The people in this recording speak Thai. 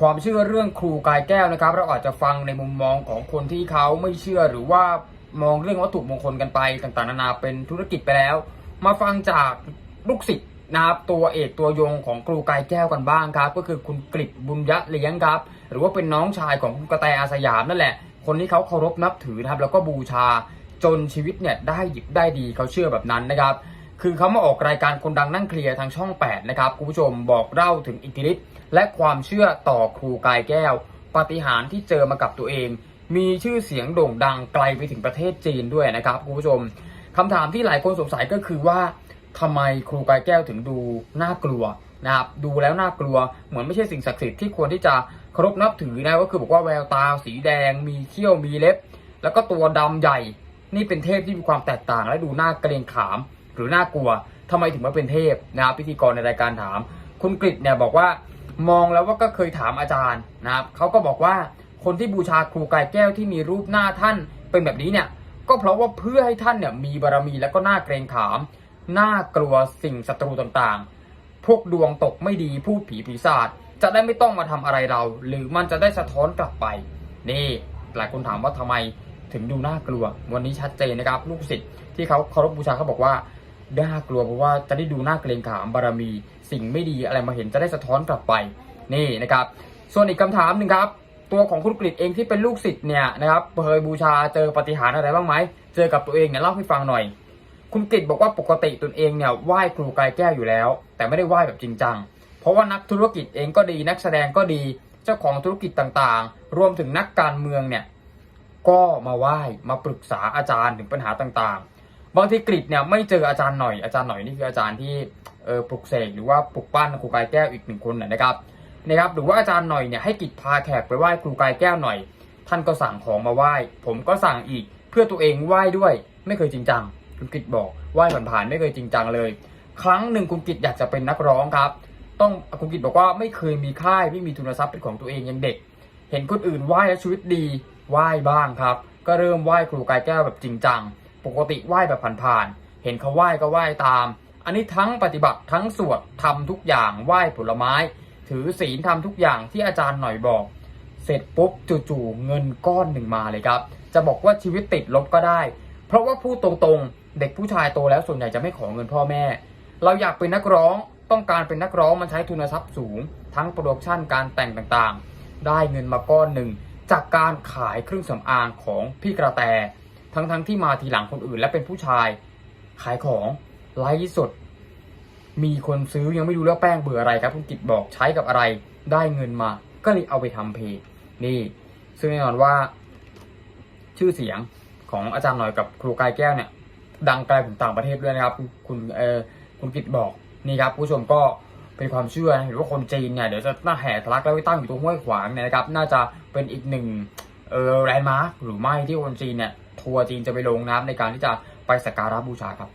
ความเชื่อเรื่องครูกายแก้วนะครับ เราอาจจะฟังในมุมมองของคนที่เขาไม่เชื่อหรือว่ามองเรื่องวัตถุมงคลกันไปต่างๆนานาเป็นธุรกิจไปแล้ว มาฟังจากลูกศิษย์นะครับตัวเอกตัวยงของครูกายแก้วกันบ้างครับ ก็คือคุณกฤษบุญยะเลี้ยงครับ หรือว่าเป็นน้องชายของคุณกระแตอาสยามนั่นแหละ คนที่เขาเคารพนับถือนะครับแล้วก็บูชาจนชีวิตเนี่ยได้หยิบได้ดีเขาเชื่อแบบนั้นนะครับ คือเขามาออกรายการคนดังนั่งเคลียร์ทางช่อง 8 นะครับ คุณผู้ชมบอกเล่าถึงอิทธิฤทธิ์และความเชื่อต่อครูกายแก้ว ปาฏิหาริย์ที่เจอมากับตัวเอง มีชื่อเสียงโด่งดังไกลไปถึงประเทศจีนด้วยนะครับ คุณผู้ชมคำถามที่หลายคนสงสัยก็คือว่าทำไมครูกายแก้วถึงดูน่ากลัวนะครับดูแล้วน่ากลัวเหมือนไม่ใช่สิ่งศักดิ์สิทธิ์ที่ควรที่จะเคารพนับถือนะก็คือบอกว่าแววตาสีแดง มีเขี้ยวมีเล็บ แล้วก็ตัวดำใหญ่ นี่เป็นเทพที่มีความแตกต่างและดูน่าเกรงขาม หรือน่ากลัวทำไมถึงมาเป็นเทพนะครับพิธีกรในรายการถาม คุณกฤษเนี่ยบอกว่ามองแล้วว่าก็เคยถามอาจารย์นะครับเขาก็บอกว่าคนที่บูชาครูกายแก้วที่มีรูปหน้าท่านเป็นแบบนี้เนี่ยก็เพราะว่าเพื่อให้ท่านเนี่ยมีบารมีแล้วก็น่าเกรงขามน่ากลัวสิ่งศัตรูต่างๆ พวกดวงตกไม่ดีพูดผีปีศาจจะได้ไม่ต้องมาทำอะไรเรา หรือมันจะได้สะท้อนกลับไป นี่หลายคนถามว่าทำไมถึงดูน่ากลัว วันนี้ชัดเจนนะครับ ลูกศิษย์ที่เขาเคารพบูชาเขาบอกว่า น่ากลัวเพราะว่าจะได้ดูน่าเกรงขามบารมี สิ่งไม่ดีอะไรมาเห็นจะได้สะท้อนกลับไปนี่นะครับ ส่วนอีกคำถามหนึ่งครับ ตัวของคุณกฤษเองที่เป็นลูกศิษย์เนี่ยนะครับเคยบูชาเจอปฏิหารอะไรบ้างไหมเจอกับตัวเองเนี่ยเล่าให้ฟังหน่อย คุณกฤษบอกว่าปกติตนเองเนี่ยไหว้ครูกายแก้วอยู่แล้ว แต่ไม่ได้ไหว้แบบจริงจังเพราะว่านักธุรกิจเองก็ดีนักแสดงก็ดีเจ้าของธุรกิจต่างๆ รวมถึงนักการเมืองเนี่ยก็มาไหว้มาปรึกษาอาจารย์ถึงปัญหาต่างๆ บางทีกฤษเนี่ยไม่เจออาจารย์หน่อยอาจารย์หน่อยนี่คืออาจารย์ที่เออปลุกเสกหรือว่าปลุกปั้นครูกายแก้วอีกหนึ่งคนนะครับนะครับหรือว่าอาจารย์หน่อยเนี่ยให้กิจพาแขกไปไหว้ครูกายแก้วหน่อย ท่านก็สั่งของมาไหว้ ผมก็สั่งอีกเพื่อตัวเองไหว้ด้วย ไม่เคยจริงจังคุณกิตบอกไหว้ผ่านๆไม่เคยจริงจังเลย ครั้งหนึ่งคุณกิตอยากจะเป็นนักร้องครับ ต้องคุณกิตบอกว่าไม่เคยมีค่ายไม่มีทุนทรัพย์เป็นของตัวเองยังเด็ก เห็นคนอื่นไหว้แล้วชีวิตดีไหว้บ้างครับ ก็เริ่มไหว้ครูกายแก้วแบบจริงจัง ปกติไหว้แบบผ่านๆเห็นเขาไหว้ก็ไหว้ตาม อันนี้ทั้งปฏิบัติทั้งสวดทำทุกอย่างไหว้ผลไม้ ถือศีลทำทุกอย่างที่อาจารย์หน่อยบอก เสร็จปุ๊บจู่ๆเงินก้อนหนึ่งมาเลยครับ จะบอกว่าชีวิตติดลบก็ได้ เพราะว่าพูดตรงๆ เด็กผู้ชายโตแล้วส่วนใหญ่จะไม่ขอเงินพ่อแม่ เราอยากเป็นนักร้องต้องการเป็นนักร้องมันใช้ทุนทรัพย์สูง ทั้งโปรดักชันการแต่งต่างๆ ได้เงินมาก้อนหนึ่งจากการขายเครื่องสำอางของพี่กระแต ทั้งๆที่มาทีหลังคนอื่น และเป็นผู้ชาย ขายของไลฟ์สด มีคนซื้อยังไม่รู้แล้วแป้งเบื่ออะไรครับคุณกิตบอกใช้กับอะไร ได้เงินมา ก็เลยเอาไปทำเพจนี่ ซึ่งแน่นอนว่า ชื่อเสียงของอาจารย์หน่อยกับครูกายแก้วเนี่ย ดังไกลถึงต่างประเทศด้วยนะครับ คุณเออคุณกิตบอกนี่ครับ ผู้ชมก็เป็นความเชื่อนะเห็นว่าคนจีนเนี่ยเดี๋ยวจะน่าแห่ทะลักแล้วไปตั้งอยู่ตรงห้วยขวางเนี่ยนะครับ น่าจะเป็นอีกหนึ่ง แลนด์มาร์คหรือไม่ที่คนจีนเนี่ยทัวร์จีนจะไปลงนะครับในการที่จะไปสักการะบูชาครับ